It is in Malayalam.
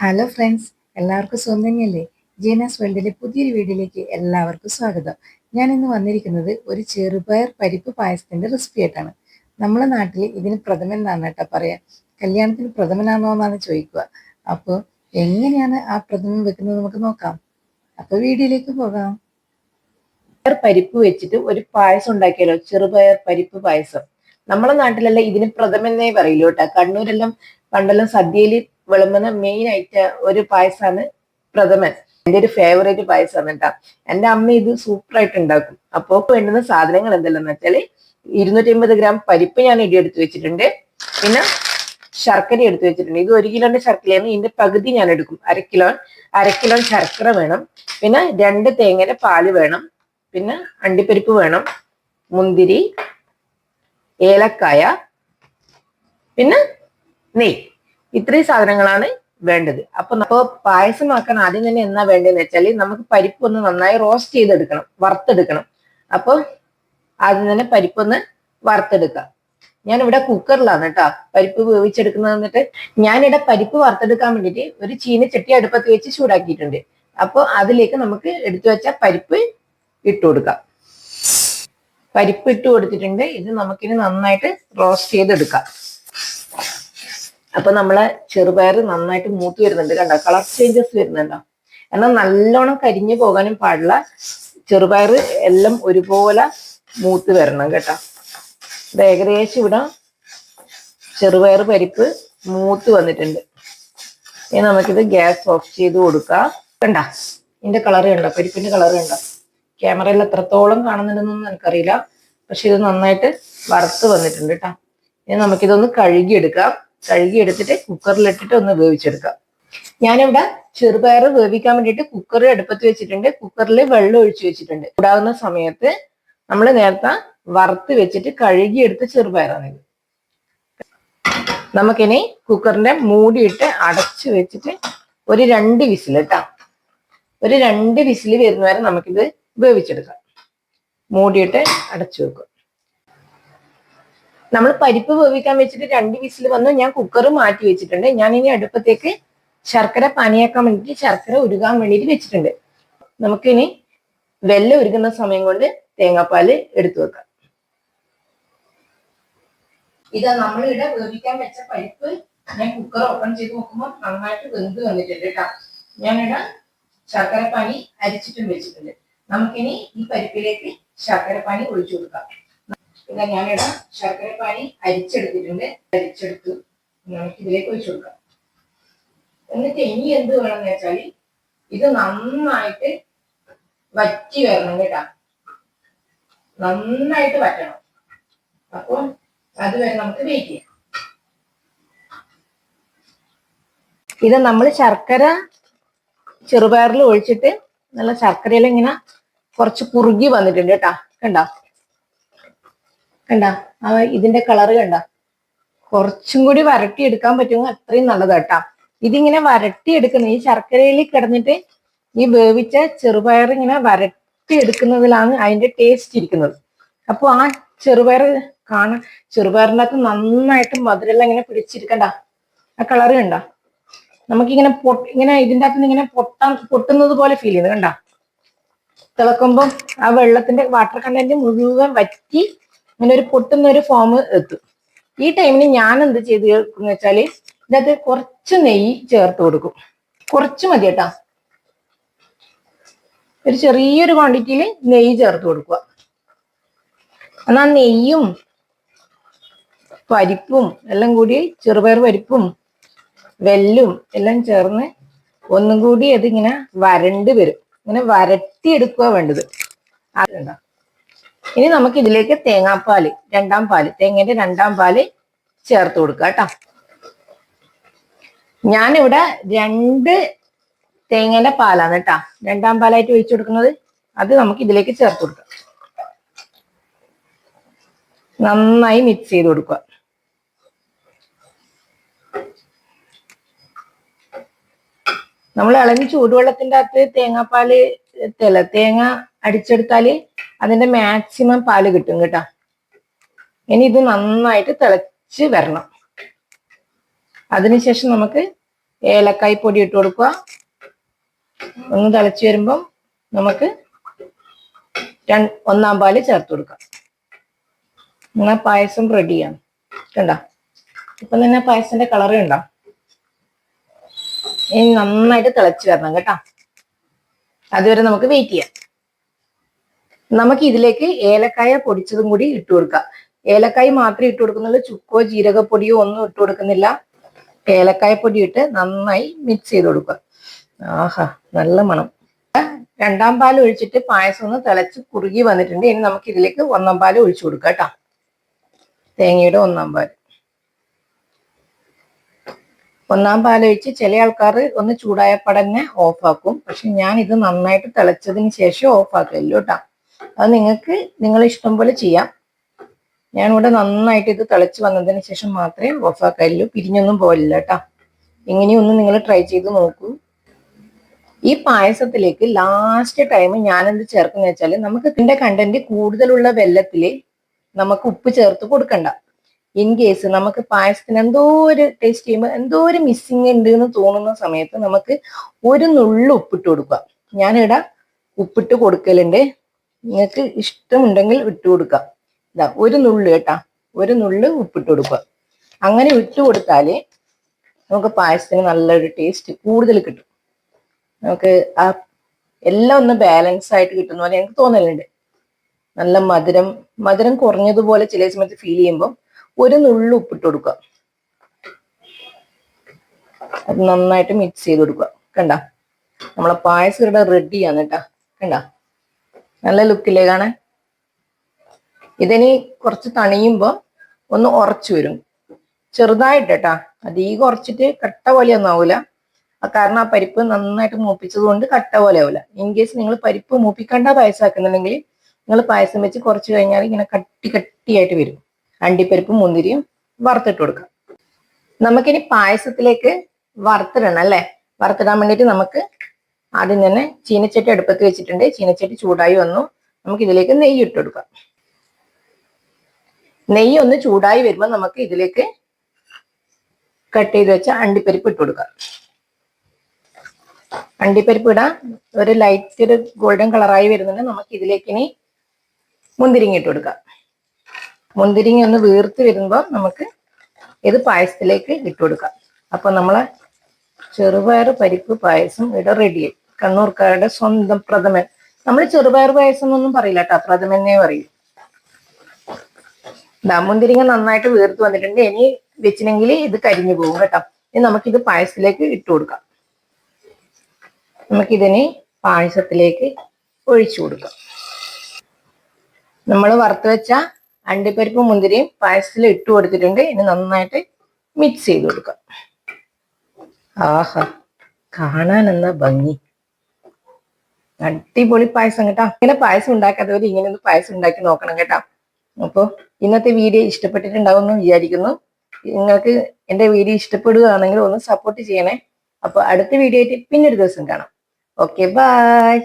ഹലോ ഫ്രണ്ട്സ് എല്ലാവർക്കും സുഖം തന്നെയല്ലേ? ജീനാസ് വേൾഡിലെ പുതിയൊരു വീഡിയോയിലേക്ക് എല്ലാവർക്കും സ്വാഗതം. ഞാൻ ഇന്ന് വന്നിരിക്കുന്നത് ഒരു ചെറുപയർ പരിപ്പ് പായസത്തിന്റെ റെസിപ്പി ആയിട്ടാണ്. നമ്മുടെ നാട്ടിൽ ഇതിന് പ്രഥമൻ എന്നാണ് കേട്ടോ പറയാ. കല്യാണത്തിന് പ്രഥമനാണോ എന്നാണ് ചോദിക്കുക. അപ്പോൾ എങ്ങനെയാണ് ആ പ്രഥമൻ വെക്കുന്നത് നമുക്ക് നോക്കാം. അപ്പൊ വീഡിയോയിലേക്ക് പോകാം. പരിപ്പ് വെച്ചിട്ട് ഒരു പായസം ഉണ്ടാക്കിയാലോ? ചെറുപയർ പരിപ്പ് പായസം. നമ്മളെ നാട്ടിലല്ല ഇതിന് പ്രഥമെന്നേ പറയില്ല കേട്ടോ. കണ്ണൂരെല്ലാം പണ്ടെല്ലാം സദ്യയിൽ വിളമ്പുന്ന മെയിൻ ആയിട്ട് ഒരു പായസമാണ് പ്രഥമൻ. എന്റെ ഒരു ഫേവറേറ്റ് പായസമാണ് കേട്ടോ എന്റെ അമ്മ ഇത് സൂപ്പർ ആയിട്ട് ഉണ്ടാക്കും. അപ്പോൾ വേണ്ടുന്ന സാധനങ്ങൾ എന്തെല്ലാം വെച്ചാൽ ഇരുന്നൂറ്റി അമ്പത് ഗ്രാം പരിപ്പ് ഞാൻ ഇടിയെടുത്ത് വെച്ചിട്ടുണ്ട്. പിന്നെ ശർക്കര എടുത്ത് വെച്ചിട്ടുണ്ട്. ഇത് ഒരു കിലോന്റെ ശർക്കരയാണ്. ഇതിന്റെ പകുതി ഞാൻ എടുക്കും. അര കിലോ അര കിലോ ശർക്കര വേണം. പിന്നെ രണ്ട് തേങ്ങയുടെ പാൽ വേണം. പിന്നെ അണ്ടിപ്പരിപ്പ് വേണം. മുന്തിരി ഏലക്കായ പിന്നെ നെയ് ഇത്രയും സാധനങ്ങളാണ് വേണ്ടത്. അപ്പൊ അപ്പോൾ പായസമാക്കാൻ ആദ്യം തന്നെ എന്നാ വേണ്ടതെന്ന് വെച്ചാൽ നമുക്ക് പരിപ്പ് ഒന്ന് നന്നായി റോസ്റ്റ് ചെയ്തെടുക്കണം വറുത്തെടുക്കണം. അപ്പോൾ ആദ്യം തന്നെ പരിപ്പൊന്ന് വറുത്തെടുക്കുക ഞാനിവിടെ കുക്കറിലാണ് കേട്ടോ. പരിപ്പ് വേവിച്ചെടുക്കുന്നത് എന്നിട്ട് ഞാനിവിടെ പരിപ്പ് വറുത്തെടുക്കാൻ വേണ്ടിയിട്ട് ഒരു ചീനച്ചട്ടി അടുപ്പത്ത് വെച്ച് ചൂടാക്കിയിട്ടുണ്ട്. അപ്പോൾ അതിലേക്ക് നമുക്ക് എടുത്തു വെച്ച പരിപ്പ് ഇട്ട് കൊടുക്കാം. പരിപ്പ് ഇട്ട് കൊടുത്തിട്ടുണ്ട്. ഇത് നമുക്കിനി നന്നായിട്ട് റോസ്റ്റ് ചെയ്തെടുക്കാം. അപ്പൊ നമ്മളെ ചെറുപയർ നന്നായിട്ട് മൂത്ത് വരുന്നുണ്ട് കണ്ടോ? കളർ ചേഞ്ചസ് വരുന്നുണ്ടോ? എന്നാൽ നല്ലോണം കരിഞ്ഞു പോകാനും പാടില്ല. ചെറുപയർ എല്ലാം ഒരുപോലെ മൂത്ത് വരണം കേട്ടോ. ഇത് ഏകദേശം ഇവിടെ ചെറുപയർ പരിപ്പ് മൂത്ത് വന്നിട്ടുണ്ട്. ഇനി നമുക്കിത് ഗ്യാസ് ഓഫ് ചെയ്ത് കൊടുക്കാം. കണ്ട? ഇതിന്റെ കളർ കണ്ടോ? പരിപ്പിന്റെ കളർ കണ്ടോ? ക്യാമറയിൽ എത്രത്തോളം കാണുന്നുണ്ടെന്നൊന്നും എനിക്കറിയില്ല. പക്ഷെ ഇത് നന്നായിട്ട് വറുത്ത് വന്നിട്ടുണ്ട് കേട്ടോ. ഇനി നമുക്കിതൊന്ന് കഴുകിയെടുക്കാം. കഴുകിയെടുത്തിട്ട് കുക്കറിലിട്ടിട്ട് ഒന്ന് വേവിച്ചെടുക്കാം. ഞാനിവിടെ ചെറുപയർ വേവിക്കാൻ വേണ്ടിയിട്ട് കുക്കർ അടുപ്പത്ത് വെച്ചിട്ടുണ്ട്. കുക്കറിൽ വെള്ളം ഒഴിച്ചു വെച്ചിട്ടുണ്ട്. കൂടാവുന്ന സമയത്ത് നമ്മൾ നേരത്തെ വറുത്ത് വെച്ചിട്ട് കഴുകിയെടുത്ത ചെറുപയറാണിത്. നമുക്കിനി കുക്കറിന്റെ മൂടിയിട്ട് അടച്ചു വെച്ചിട്ട് ഒരു രണ്ട് വിസിൽ കേട്ടോ. ഒരു രണ്ട് വിസിൽ വരുന്നവരെ നമുക്കിത് വേവിച്ചെടുക്കാം. മൂടിയിട്ട് അടച്ചു വെക്കും നമ്മൾ പരിപ്പ് വേവിക്കാൻ വെച്ചിട്ട് രണ്ട് വിസിൽ വന്നു. ഞാൻ കുക്കർ മാറ്റി വെച്ചിട്ടുണ്ട്. ഞാൻ ഇനി അടുപ്പത്തേക്ക് ശർക്കര പനിയാക്കാൻ വേണ്ടിയിട്ട് ശർക്കര ഉരുകാൻ വേണ്ടിയിട്ട് വെച്ചിട്ടുണ്ട്. നമുക്കിനി വെല്ല ഉരുകുന്ന സമയം കൊണ്ട് തേങ്ങാപ്പാൽ എടുത്തു വെക്കാം. ഇതാ നമ്മളിവിടെ വേവിക്കാൻ വെച്ച പരിപ്പ് ഞാൻ കുക്കർ ഓപ്പൺ ചെയ്ത് നോക്കുമ്പോൾ നന്നായിട്ട് വെന്ത് വന്നിട്ടുണ്ട് കേട്ടോ. ഞാനിവിടെ ശർക്കര പാനി അരിച്ചിട്ടും വെച്ചിട്ടുണ്ട്. നമുക്കിനി ഈ പരിപ്പിലേക്ക് ശർക്കര പാനി ഒഴിച്ചു കൊടുക്കാം. പിന്നെ ഞാനിവിടെ ശർക്കര പാനി അരിച്ചെടുത്തിട്ടുണ്ട്. അരിച്ചെടുത്തു. നമുക്ക് ഇതിലേക്ക് ഒഴിച്ചു കൊടുക്കാം. എന്നിട്ട് ഇനി എന്ത് വേണമെന്ന് വെച്ചാൽ ഇത് നന്നായിട്ട് വറ്റി വരണം കേട്ടാ. നന്നായിട്ട് വറ്റണം. അപ്പോൾ അതുവരെ നമുക്ക് വെയിറ്റ് ചെയ്യാം. ഇത് നമ്മൾ ശർക്കര ചെറുപയറിൽ ഒഴിച്ചിട്ട് നല്ല ശർക്കരയിൽ ഇങ്ങനെ കുറച്ച് കുറുകി വന്നിട്ടുണ്ട് കേട്ടാ. കണ്ട? കണ്ട? ആ ഇതിന്റെ കളറ് കണ്ട? കുറച്ചും കൂടി വരട്ടി എടുക്കാൻ പറ്റുമെങ്കിൽ അത്രയും നല്ലത് കേട്ടാ. ഇതിങ്ങനെ വരട്ടി എടുക്കുന്ന ഈ ശർക്കരയിൽ കിടന്നിട്ട് ഈ വേവിച്ച ചെറുപയർ ഇങ്ങനെ വരട്ടി എടുക്കുന്നതിലാണ് അതിന്റെ ടേസ്റ്റ് ഇരിക്കുന്നത്. അപ്പോൾ ആ ചെറുപയർ കാണാൻ ചെറുപയറിനകത്ത് നന്നായിട്ട് മധുരെല്ലാം ഇങ്ങനെ പിടിച്ചിരിക്കണ്ട? ആ കളറ് കണ്ട? നമുക്കിങ്ങനെ ഇങ്ങനെ ഇതിന്റെ അകത്ത് ഇങ്ങനെ പൊട്ടാൻ പൊട്ടുന്നത് പോലെ ഫീൽ ചെയ്യുന്നത് കണ്ട? തിളക്കുമ്പോ ആ വെള്ളത്തിന്റെ വാട്ടർ കണ്ടന്റ് മുഴുവൻ വറ്റി ഇങ്ങനെ ഒരു പൊട്ടുന്ന ഒരു ഫോം എത്തും. ഈ ടൈമിന് ഞാൻ എന്ത് ചെയ്ത് എന്ന് വെച്ചാൽ ഇതിനകത്ത് കുറച്ച് നെയ്യ് ചേർത്ത് കൊടുക്കും. കുറച്ച് മതി കേട്ടാ. ഒരു ചെറിയൊരു ക്വാണ്ടിറ്റിയിൽ നെയ്യ് ചേർത്ത് കൊടുക്കുക. എന്നാ നെയ്യും പരിപ്പും എല്ലാം കൂടി ചെറുപയർ പരിപ്പും വെല്ലും എല്ലാം ചേർന്ന് ഒന്നും കൂടി അതിങ്ങനെ വരണ്ട് വരും. ഇങ്ങനെ വരട്ടിയെടുക്കുക വേണ്ടത്. അതുണ്ട ഇനി നമുക്ക് ഇതിലേക്ക് തേങ്ങാപ്പാൽ രണ്ടാം പാൽ തേങ്ങന്റെ രണ്ടാം പാൽ ചേർത്ത് കൊടുക്കുക കേട്ടോ. ഞാനിവിടെ രണ്ട് തേങ്ങേന്റെ പാലാണ് കേട്ടാ. രണ്ടാം പാലായിട്ട് ഒഴിച്ചു കൊടുക്കുന്നത്. അത് നമുക്ക് ഇതിലേക്ക് ചേർത്ത് കൊടുക്കാം. നന്നായി മിക്സ് ചെയ്ത് കൊടുക്കുക. നമ്മൾ ഇളകി ചൂടുവെള്ളത്തിന്റെ അകത്ത് തേങ്ങാപ്പാൽ തേങ്ങ അടിച്ചെടുത്താൽ അതിന്റെ മാക്സിമം പാൽ കിട്ടും കേട്ടോ. ഇനി ഇത് നന്നായിട്ട് തിളച്ച് വരണം. അതിനുശേഷം നമുക്ക് ഏലക്കായ് പൊടി ഇട്ട് കൊടുക്കുക. ഒന്ന് തിളച്ച് വരുമ്പം നമുക്ക് ഒന്നാം പാൽ ചേർത്ത് കൊടുക്കാം എന്നാ പായസം റെഡിയാണ് കണ്ട? ഇപ്പൊ തന്നെ പായസത്തിന്റെ കളറ് ഉണ്ടോ ഇനി നന്നായിട്ട് തിളച്ച് വരണം കേട്ടോ. അതുവരെ നമുക്ക് വെയിറ്റ് ചെയ്യാം. നമുക്ക് ഇതിലേക്ക് ഏലക്കായ പൊടിച്ചതും കൂടി ഇട്ട് കൊടുക്കാം. ഏലക്കായ മാത്രം ഇട്ട് കൊടുക്കുന്നുള്ളൂ ചുക്കോ ജീരകപ്പൊടിയോ ഒന്നും ഇട്ട് കൊടുക്കുന്നില്ല. ഏലക്കായ പൊടി ഇട്ട് നന്നായി മിക്സ് ചെയ്ത് കൊടുക്കുക. ആഹാ നല്ല മണം. രണ്ടാം പാൽ ഒഴിച്ചിട്ട് പായസം ഒന്ന് തിളച്ച് കുറുകി വന്നിട്ടുണ്ട്. ഇനി നമുക്ക് ഇതിലേക്ക് ഒന്നാം പാൽ ഒഴിച്ചു കൊടുക്കാം കേട്ടോ. തേങ്ങയുടെ ഒന്നാം പാൽ. ഒന്നാം പാൽ ഒഴിച്ച് ചില ആൾക്കാർ ഒന്ന് ചൂടായപ്പടന്നെ ഓഫാക്കും പക്ഷെ ഞാൻ ഇത് നന്നായിട്ട് തിളച്ചതിന് ശേഷം ഓഫാക്കല്ലോ കേട്ടോ. അത് നിങ്ങൾക്ക് നിങ്ങൾ ഇഷ്ടം പോലെ ചെയ്യാം. ഞാനിവിടെ നന്നായിട്ട് ഇത് തിളച്ച് വന്നതിന് ശേഷം മാത്രമേ ഓഫാക്കാറുള്ളൂ പിരിഞ്ഞൊന്നും പോലില്ല കേട്ടോ. ഇങ്ങനെയൊന്നും നിങ്ങൾ ട്രൈ ചെയ്ത് നോക്കൂ. ഈ പായസത്തിലേക്ക് ലാസ്റ്റ് ടൈം ഞാൻ എന്ത് ചേർക്കുന്ന വെച്ചാൽ നമുക്ക് ഇതിന്റെ കണ്ടന്റ് കൂടുതലുള്ള വെള്ളത്തിൽ നമുക്ക് ഉപ്പ് ചേർത്ത് കൊടുക്കണ്ട. ഇൻ കേസ് നമുക്ക് പായസത്തിന് എന്തോ ഒരു ടേസ്റ്റ് ചെയ്യുമ്പോൾ എന്തോ ഒരു മിസ്സിങ് ഉണ്ട് എന്ന് തോന്നുന്ന സമയത്ത് നമുക്ക് ഒരു നുള്ളു ഉപ്പിട്ട് കൊടുക്കുക. ഞാനിവിടെ ഉപ്പിട്ട് കൊടുക്കലുണ്ട്. നിങ്ങൾക്ക് ഇഷ്ടമുണ്ടെങ്കിൽ ഇട്ട് കൊടുക്കാം ഇതാ ഒരു നുള്ളു കേട്ടാ. ഒരു നുള്ളു ഉപ്പിട്ട് കൊടുക്കുക അങ്ങനെ ഇട്ട് കൊടുത്താൽ നമുക്ക് പായസത്തിന് നല്ലൊരു ടേസ്റ്റ് കൂടുതൽ കിട്ടും. നമുക്ക് ആ എല്ലാം ഒന്ന് ബാലൻസ് ആയിട്ട് കിട്ടുന്ന പോലെ എനിക്ക് തോന്നലുണ്ട്. നല്ല മധുരം മധുരം കുറഞ്ഞതുപോലെ ചില സമയത്ത് ഫീൽ ചെയ്യുമ്പോൾ ഒരു നുള്ളു ഉപ്പിട്ട് കൊടുക്കുക അത് നന്നായിട്ട് മിക്സ് ചെയ്ത് കൊടുക്കുക. കണ്ട? നമ്മളെ പായസം ഇവിടെ റെഡിയാണ് കേട്ടാ. കണ്ട? നല്ല ലുക്കില്ലേ കാണാൻ? ഇതിനി കുറച്ച് തണിയുമ്പോൾ ഒന്ന് ഉറച്ചു വരും. ചെറുതായിട്ട് കേട്ടാ അധികം ഉറച്ചിട്ട് കട്ട പോലെയൊന്നും ആവൂല. കാരണം ആ പരിപ്പ് നന്നായിട്ട് മൂപ്പിച്ചത് കൊണ്ട് കട്ട പോലെ ആവില്ല ഇൻ കേസ് നിങ്ങൾ പരിപ്പ് മൂപ്പിക്കണ്ട പായസമാക്കുന്നുണ്ടെങ്കിൽ നിങ്ങൾ പായസം വെച്ച് കുറച്ച് കഴിഞ്ഞാൽ ഇങ്ങനെ കട്ടി കട്ടിയായിട്ട് വരും. അണ്ടിപ്പരിപ്പും മുന്തിരിയും വറുത്തിട്ട് കൊടുക്കാം. നമുക്കിനി പായസത്തിലേക്ക് വറുത്തിടണം അല്ലേ? വറുത്തിടാൻ വേണ്ടിയിട്ട് നമുക്ക് ആദ്യം തന്നെ ചീനച്ചട്ടി അടുപ്പത്ത് വെച്ചിട്ടുണ്ട്. ചീനച്ചട്ടി ചൂടായി വന്നു. നമുക്ക് ഇതിലേക്ക് നെയ്യ് ഇട്ട് കൊടുക്കാം. നെയ്യ് ഒന്ന് ചൂടായി വരുമ്പോൾ നമുക്ക് ഇതിലേക്ക് കട്ട് ചെയ്ത് വെച്ച അണ്ടിപ്പരിപ്പ് ഇട്ട് കൊടുക്കാം. അണ്ടിപ്പരിപ്പ് ഇടാം ഒരു ലൈറ്റ് ഒരു ഗോൾഡൻ കളറായി വരുന്നുണ്ട്. നമുക്ക് ഇതിലേക്ക് ഇനി മുന്തിരിങ്ങ ഇട്ട് കൊടുക്കാം. മുന്തിരിങ്ങ ഒന്ന് വീർത്ത് വരുമ്പോൾ നമുക്ക് ഇത് പായസത്തിലേക്ക് ഇട്ട് കൊടുക്കാം. അപ്പൊ നമ്മളെ ചെറുപയർ പരിപ്പ് പായസം ഇവിടെ റെഡിയായി കണ്ണൂർക്കാരുടെ സ്വന്തം പ്രഥമൻ. നമ്മൾ ചെറുപയർ പായസം എന്നൊന്നും പറയില്ല കേട്ടോ പ്രഥമനെ പറയും. ദാ മുന്തിരിങ്ങ നന്നായിട്ട് വീർത്ത് വന്നിട്ടുണ്ട്. ഇനി വെച്ചിനെങ്കിൽ ഇത് കരിഞ്ഞു പോകും കേട്ടോ. ഇനി നമുക്കിത് പായസത്തിലേക്ക് ഇട്ട് കൊടുക്കാം. നമുക്കിതിനെ പായസത്തിലേക്ക് ഒഴിച്ചു കൊടുക്കാം. നമ്മൾ വറുത്ത് വെച്ച അണ്ടിപ്പരിപ്പ് മുന്തിരിയും പായസത്തിൽ ഇട്ട് കൊടുത്തിട്ടുണ്ട്. ഇനി നന്നായിട്ട് മിക്സ് ചെയ്ത് കൊടുക്കാം. ആഹാ കാണാൻ എന്നാ ഭംഗി. അടിപൊളി പായസം കേട്ടോ. ഇങ്ങനെ പായസം ഉണ്ടാക്കാത്തവർ ഇങ്ങനെ ഒന്ന് പായസം ഉണ്ടാക്കി നോക്കണം കേട്ടോ. അപ്പോൾ ഇന്നത്തെ വീഡിയോ ഇഷ്ടപ്പെട്ടിട്ടുണ്ടാവും എന്ന് വിചാരിക്കുന്നു. നിങ്ങൾക്ക് എന്റെ വീഡിയോ ഇഷ്ടപ്പെടുകയാണെങ്കിൽ ഒന്ന് സപ്പോർട്ട് ചെയ്യണേ. അപ്പോൾ അടുത്ത വീഡിയോ ആയിട്ട് പിന്നൊരു ദിവസം കാണാം. Okay bye